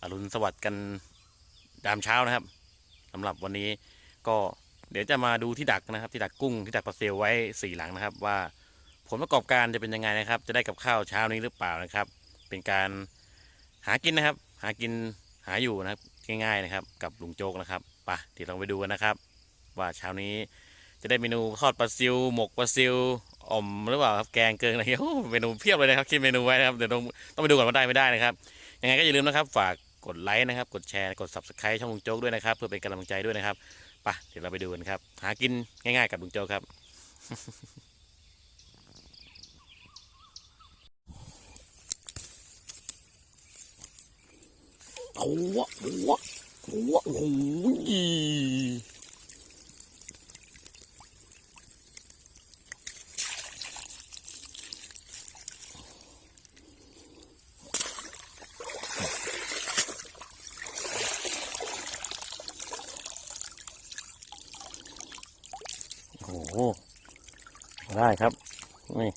อรุณสวัสดิ์กันยามเช้านะครับสำหรับวันนี้ก็เดี๋ยวจะมาดูที่ดักนะครับ ที่ดักกุ้งที่ดักปลาเซลไว้สี่หลังนะครับ ว่าผลประกอบการจะเป็นยังไงนะครับ จะได้กับข้าวเช้านี้หรือเปล่านะครับ เป็นการหากินนะครับ หากินหาอยู่นะครับง่ายๆนะครับ กับลุงโจกนะครับไปะเดี๋ยวเราไปดูกันนะครับ ว่าเช้านี้จะได้เมนูทอดปลาซิวหมกปลาซิวอ่อมหรือเปล่าครับแกงเกิงอะไรเงี้ยเมนูเพียบเลยนะครับคิดเมนูไว้นะครับเดี๋ยวต้องต้องไปดูก่อนว่าได้ไม่ได้นะครับยังไงก็อย่าลืมนะครับ ฝาก กดไลค์นะครับ กดแชร์ กด subscribe ช่องลุงโจ๊กด้วยนะครับ เพื่อเป็นกำลังใจด้วยนะครับปะเดี๋ยวเราไปดูกันครับ หากินง่ายๆกับลุงโจ๊กครับ โอ้โหโอ้โหโอ้โห โอ้โหได้ครับนี่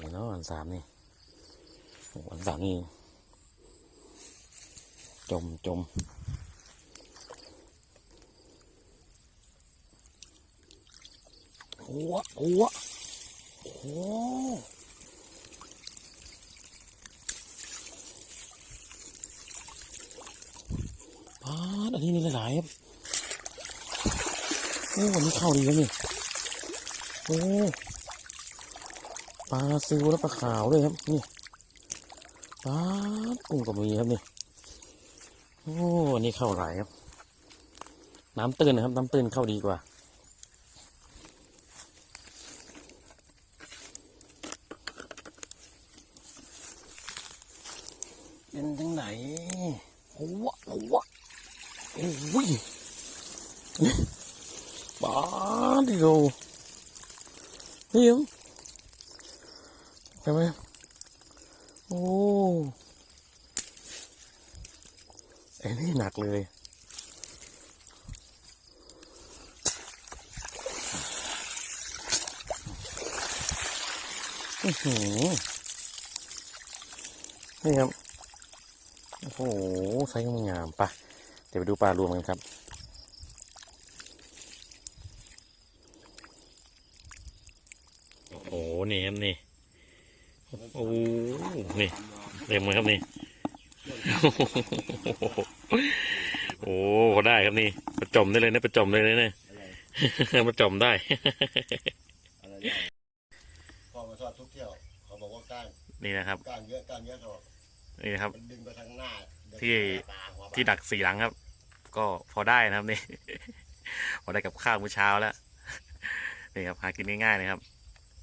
นี่เนาะอันสามนี่อันสามนี่ จมจมหัวหัวโอ้โหปาดอันนี้นี่หลายครับโอ้วันนี้เข้าดีแล้วนี่ โอ้ปลาซิวและปลาขาวด้วยครับ นี่ปลาดกุ้งก็มีครับนี่โอ้อันนี้เข้าหลายครับ น้ำตื้นนะครับ น้ำตื้นเข้าดีกว่าเป็นจังไหนโอ้วะโอ้วะโอ้ยบ้าดิโก นี่ครับใช่ไหมโอ้ไอ้นี่หนักเลย อื้อหือนี่ครับ โอ้โหไซส์งามปะเดี๋ยวไปดูปลารวมกันครับ โอ้โห นี่ครับนี่โอ้โหนี่เต็มเลยครับนี่โอ้โหพอได้ครับนี่ประจมได้เลยนะประจมได้เลยนะประจมได้อะไรเนี่ยพอมาทอดทุกเที่ยวเขาบอกว่าก้างนี่นะครับก้างเยอะก้างเยอะเขาบอกนี่นะครับมันดึงไปทางหน้าเยวที่ปลาหัวปลาที่ดักสี่หลังครับ ก็พอได้นะครับนี่พอได้กับข้าวมื้อเช้าแล้วนี่ครับหากินง่ายๆนะครับ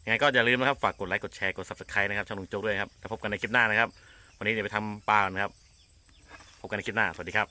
ยังไงก็อย่าลืมนะครับฝากกดไลค์กดแชร์กด subscribe นะครับช่องลุงโจ๊กด้วยครับแล้วพบกันในคลิปหน้านะครับ วันนี้เดี๋ยวไปทำปลากันนะครับ พบกันในคลิปหน้า สวัสดีครับ